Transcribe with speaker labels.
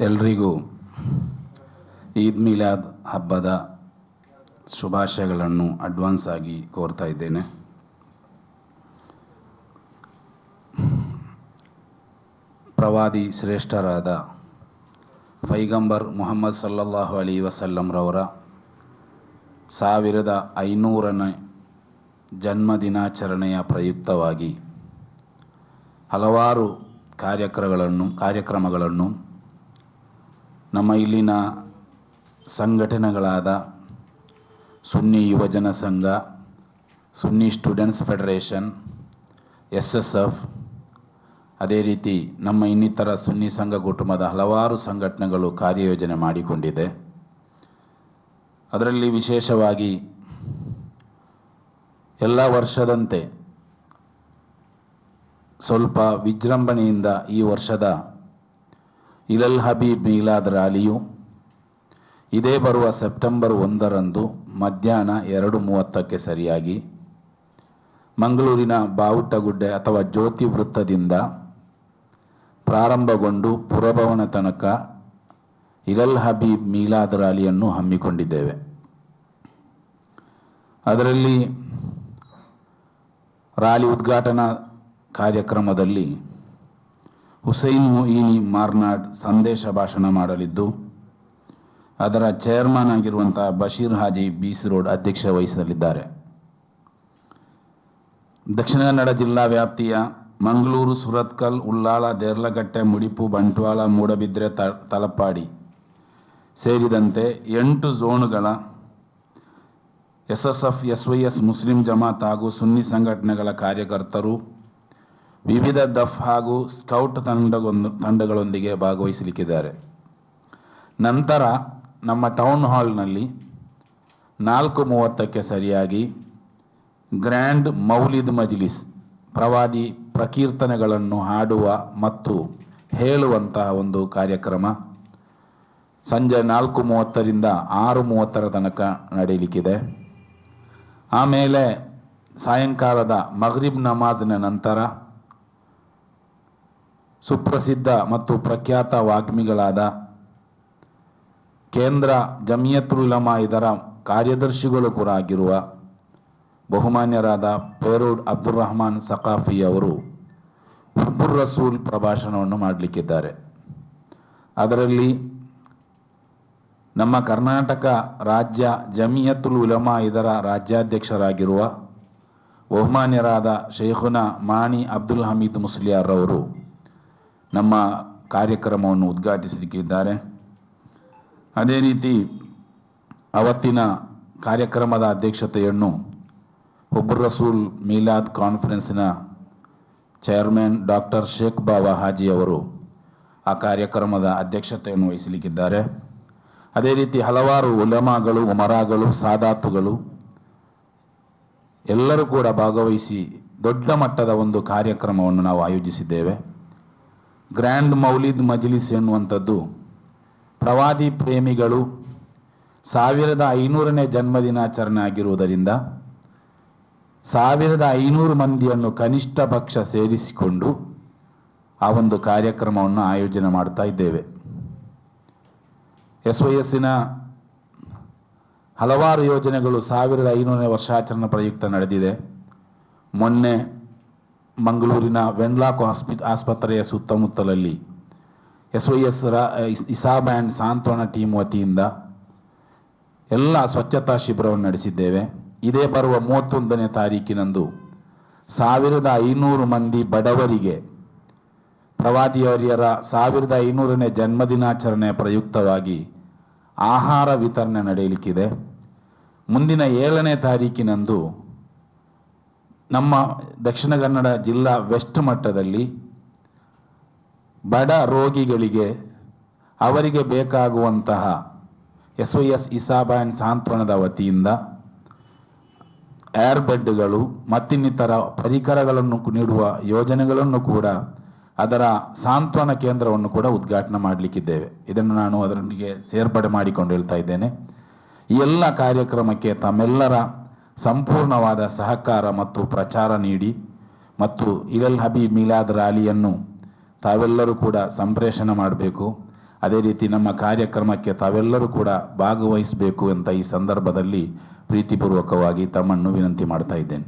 Speaker 1: ಎಲ್ರಿಗೂ ಈದ್ ಮಿಲಾದ್ ಹಬ್ಬದ ಶುಭಾಶಯಗಳನ್ನು ಅಡ್ವಾನ್ಸ್ ಆಗಿ ಕೋರ್ತಾ ಇದ್ದೇನೆ. ಪ್ರವಾದಿ ಶ್ರೇಷ್ಠರಾದ ಪೈಗಂಬರ್ ಮುಹಮ್ಮದ್ ಸಲ್ಲಲ್ಲಾಹು ಅಲಿ ವಸಲ್ಲಂರವರ ಸಾವಿರದ ಐನೂರನೇ ಜನ್ಮ ದಿನಾಚರಣೆಯ ಪ್ರಯುಕ್ತವಾಗಿ ಹಲವಾರು ಕಾರ್ಯಕ್ರಮಗಳನ್ನು ಕಾರ್ಯಕ್ರಮಗಳನ್ನು ನಮ್ಮ ಇಲ್ಲಿನ ಸಂಘಟನೆಗಳಾದ Sunni Yuvajana Sangha, Sunni students federation S S F ಅದೇ ರೀತಿ ನಮ್ಮ ಇನ್ನಿತರ ಸುನ್ನಿ ಸಂಘ ಕುಟುಂಬದ ಹಲವಾರು ಸಂಘಟನೆಗಳು ಕಾರ್ಯಯೋಜನೆ ಮಾಡಿಕೊಂಡಿದೆ. ಅದರಲ್ಲಿ ವಿಶೇಷವಾಗಿ ಎಲ್ಲ ವರ್ಷದಂತೆ ಸ್ವಲ್ಪ ವಿಜೃಂಭಣೆಯಿಂದ ಈ ವರ್ಷದ ಇಲಲ್ ಹಬೀಬ್ ಮೀಲಾದ್ ರ್ಯಾಲಿಯು ಇದೇ ಬರುವ ಸೆಪ್ಟೆಂಬರ್ ಒಂದರಂದು ಮಧ್ಯಾಹ್ನ ಎರಡು ಮೂವತ್ತಕ್ಕೆ ಸರಿಯಾಗಿ ಮಂಗಳೂರಿನ ಬಾವುಟಗುಡ್ಡೆ ಅಥವಾ ಜ್ಯೋತಿ ವೃತ್ತದಿಂದ ಪ್ರಾರಂಭಗೊಂಡು ಪುರಭವನ ತನಕ ಇಲಲ್ ಹಬೀಬ್ ಮೀಲಾದ್ ರ್ಯಾಲಿಯನ್ನು ಹಮ್ಮಿಕೊಂಡಿದ್ದೇವೆ. ಅದರಲ್ಲಿ ರ್ಯಾಲಿ ಉದ್ಘಾಟನಾ ಕಾರ್ಯಕ್ರಮದಲ್ಲಿ ಹುಸೈನ್ ಮೊಯಿನಿ ಮಾರ್ನಾಡ್ ಸಂದೇಶ ಭಾಷಣ ಮಾಡಲಿದ್ದು, ಅದರ ಚೇರ್ಮನ್ ಆಗಿರುವಂತಹ ಬಶೀರ್ ಹಾಜಿ ಬಿಸಿ ರೋಡ್ ಅಧ್ಯಕ್ಷ ವಹಿಸಲಿದ್ದಾರೆ. ದಕ್ಷಿಣ ಕನ್ನಡ ಜಿಲ್ಲಾ ವ್ಯಾಪ್ತಿಯ ಮಂಗಳೂರು, ಸುರತ್ಕಲ್ ಉಳ್ಳಾಳ ದೇರ್ಲಗಟ್ಟೆ ಮುಡಿಪು, ಬಂಟ್ವಾಳ, ಮೂಡಬಿದ್ರೆ, ತ, ತಲಪಾಡಿ ಸೇರಿದಂತೆ ಎಂಟು ಝೋನ್ಗಳ S S S Y S Muslim Jamaat ಹಾಗೂ ಸುನ್ನಿ ಸಂಘಟನೆಗಳ ಕಾರ್ಯಕರ್ತರು ವಿವಿಧ ದಫ್ ಹಾಗೂ ಸ್ಕೌಟ್ ತಂಡಗೊಂದು, ತಂಡಗಳೊಂದಿಗೆ ಭಾಗವಹಿಸಲಿಕ್ಕಿದ್ದಾರೆ. ನಂತರ ನಮ್ಮ ಟೌನ್ ಹಾಲ್ನಲ್ಲಿ ನಾಲ್ಕು ಮೂವತ್ತಕ್ಕೆ ಸರಿಯಾಗಿ ಗ್ರ್ಯಾಂಡ್ ಮೌಲಿದ್ ಮಜ್ಲಿಸ್ ಪ್ರವಾದಿ ಪ್ರಕೀರ್ತನೆಗಳನ್ನು ಹಾಡುವ ಮತ್ತು ಹೇಳುವಂತಹ ಒಂದು ಕಾರ್ಯಕ್ರಮ ಸಂಜೆ ನಾಲ್ಕು ಮೂವತ್ತರಿಂದ ಆರು ಮೂವತ್ತರ ತನಕ ನಡೆಯಲಿಕ್ಕಿದೆ. ಆಮೇಲೆ ಸಾಯಂಕಾಲದ ಮಗ್ರಿಬ್ ನಮಾಜಿನ ನಂತರ ಸುಪ್ರಸಿದ್ಧ ಮತ್ತು ಪ್ರಖ್ಯಾತ ವಾಗ್ಮಿಗಳಾದ ಕೇಂದ್ರ ಜಮಿಯತುಲ್ ಉಲಮಾ ಇದರ ಕಾರ್ಯದರ್ಶಿಗಳು ಕೂಡ ಆಗಿರುವ ಬಹುಮಾನ್ಯರಾದ ಪೇರೂಡ್ ಅಬ್ದುಲ್ ರಹಮಾನ್ ಸಕಾಫಿ ಅವರು ಹುಬ್ಬುರ್ ರಸೂಲ್ ಪ್ರಭಾಷಣವನ್ನು ಮಾಡಲಿಕ್ಕಿದ್ದಾರೆ. ಅದರಲ್ಲಿ ನಮ್ಮ ಕರ್ನಾಟಕ ರಾಜ್ಯ ಜಮಿಯತುಲ್ ಉಲಮಾ ಇದರ ರಾಜ್ಯಾಧ್ಯಕ್ಷರಾಗಿರುವ ಬಹುಮಾನ್ಯರಾದ ಶೇಖುನ ಮಾಣಿ ಅಬ್ದುಲ್ ಹಮೀದ್ ಮುಸ್ಲಿಯಾರ್ ಅವರು ನಮ್ಮ ಕಾರ್ಯಕ್ರಮವನ್ನು ಉದ್ಘಾಟಿಸಲಿಕ್ಕಿದ್ದಾರೆ. ಅದೇ ರೀತಿ ಅವತ್ತಿನ ಕಾರ್ಯಕ್ರಮದ ಅಧ್ಯಕ್ಷತೆಯನ್ನು ಹುಬ್ಬುರ್ ರಸೂಲ್ ಮೀಲಾದ್ ಕಾನ್ಫರೆನ್ಸ್ನ ಚೇರ್ಮನ್ ಡಾಕ್ಟರ್ ಶೇಖ್ ಬಾಬಾ ಹಾಜಿ ಅವರು ಆ ಕಾರ್ಯಕ್ರಮದ ಅಧ್ಯಕ್ಷತೆಯನ್ನು ವಹಿಸಲಿಕ್ಕಿದ್ದಾರೆ. ಅದೇ ರೀತಿ ಹಲವಾರು ಉಲಮಾಗಳು, ಉಮರಾಗಳು, ಸಾದಾತುಗಳು ಎಲ್ಲರೂ ಕೂಡ ಭಾಗವಹಿಸಿ ದೊಡ್ಡ ಮಟ್ಟದ ಒಂದು ಕಾರ್ಯಕ್ರಮವನ್ನು ನಾವು ಆಯೋಜಿಸಿದ್ದೇವೆ. ಗ್ರ್ಯಾಂಡ್ ಮೌಲಿದ್ ಮಜ್ಲಿಸ್ ಎನ್ನುವಂಥದ್ದು. ಪ್ರವಾದಿ ಪ್ರೇಮಿಗಳು ಸಾವಿರದ ಐನೂರನೇ ಜನ್ಮದಿನಾಚರಣೆ ಆಗಿರುವುದರಿಂದ ಸಾವಿರದ ಐನೂರು ಮಂದಿಯನ್ನು ಕನಿಷ್ಠ ಪಕ್ಷ ಸೇರಿಸಿಕೊಂಡು ಆ ಒಂದು ಕಾರ್ಯಕ್ರಮವನ್ನು ಆಯೋಜನೆ ಮಾಡ್ತಾ ಇದ್ದೇವೆ. ಎಸ್ ವೈ ಎಸ್ಸಿನ ಹಲವಾರು ಯೋಜನೆಗಳು ಸಾವಿರದ ಐನೂರನೇ ವರ್ಷಾಚರಣೆ ಪ್ರಯುಕ್ತ ನಡೆದಿದೆ. ಮೊನ್ನೆ ಮಂಗಳೂರಿನ ವೆನ್ಲಾಕ್ ಹಾಸ್ಪಿ ಆಸ್ಪತ್ರೆಯ ಸುತ್ತಮುತ್ತಲಲ್ಲಿ ಎಸ್ ವೈ ಎಸ್ ರ ಇಸಾ ಬ್ಯಾಂಡ್ ಸಾಂತ್ವನ ಟೀಮ್ ವತಿಯಿಂದ ಎಲ್ಲ ಸ್ವಚ್ಛತಾ ಶಿಬಿರವನ್ನು ನಡೆಸಿದ್ದೇವೆ. ಇದೇ ಬರುವ ಮೂವತ್ತೊಂದನೇ ತಾರೀಕಿನಂದು ಸಾವಿರದ ಐನೂರು ಮಂದಿ ಬಡವರಿಗೆ ಪ್ರವಾದಿಯವರಿಯರ ಸಾವಿರದ ಐನೂರನೇ ಜನ್ಮದಿನಾಚರಣೆಯ ಪ್ರಯುಕ್ತವಾಗಿ ಆಹಾರ ವಿತರಣೆ ನಡೆಯಲಿಕ್ಕಿದೆ. ಮುಂದಿನ ಏಳನೇ ತಾರೀಕಿನಂದು ನಮ್ಮ ದಕ್ಷಿಣ ಕನ್ನಡ ಜಿಲ್ಲಾ ವೆಸ್ಟ್ ಮಟ್ಟದಲ್ಲಿ ಬಡ ರೋಗಿಗಳಿಗೆ ಅವರಿಗೆ ಬೇಕಾಗುವಂತಹ ಎಸ್ ವೈ ಎಸ್ ಇಸಾಬಾನ್ ಸಾಂತ್ವನದ ವತಿಯಿಂದ ಏರ್ ಬೆಡ್ಗಳು ಮತ್ತಿನ್ನಿತರ ಪರಿಕರಗಳನ್ನು ನೀಡುವ ಯೋಜನೆಗಳನ್ನು ಕೂಡ ಅದರ ಸಾಂತ್ವನ ಕೇಂದ್ರವನ್ನು ಕೂಡ ಉದ್ಘಾಟನೆ ಮಾಡಲಿಕ್ಕಿದ್ದೇವೆ. ಇದನ್ನು ನಾನು ಅದರೊಂದಿಗೆ ಸೇರ್ಪಡೆ ಮಾಡಿಕೊಂಡು ಹೇಳ್ತಾ ಇದ್ದೇನೆ. ಈ ಎಲ್ಲ ಕಾರ್ಯಕ್ರಮಕ್ಕೆ ತಮ್ಮೆಲ್ಲರ ಸಂಪೂರ್ಣವಾದ ಸಹಕಾರ ಮತ್ತು ಪ್ರಚಾರ ನೀಡಿ ಮತ್ತು ಇರಲ್ ಹಬೀಬ್ ಮಿಲಾದ್ ರ್ಯಾಲಿಯನ್ನು ತಾವೆಲ್ಲರೂ ಕೂಡ ಸಂಪ್ರೇಷಣೆ ಮಾಡಬೇಕು. ಅದೇ ರೀತಿ ನಮ್ಮ ಕಾರ್ಯಕ್ರಮಕ್ಕೆ ತಾವೆಲ್ಲರೂ ಕೂಡ ಭಾಗವಹಿಸಬೇಕು ಅಂತ ಈ ಸಂದರ್ಭದಲ್ಲಿ ಪ್ರೀತಿಪೂರ್ವಕವಾಗಿ ತಮ್ಮನ್ನು ವಿನಂತಿ ಮಾಡ್ತಾ ಇದ್ದೇನೆ.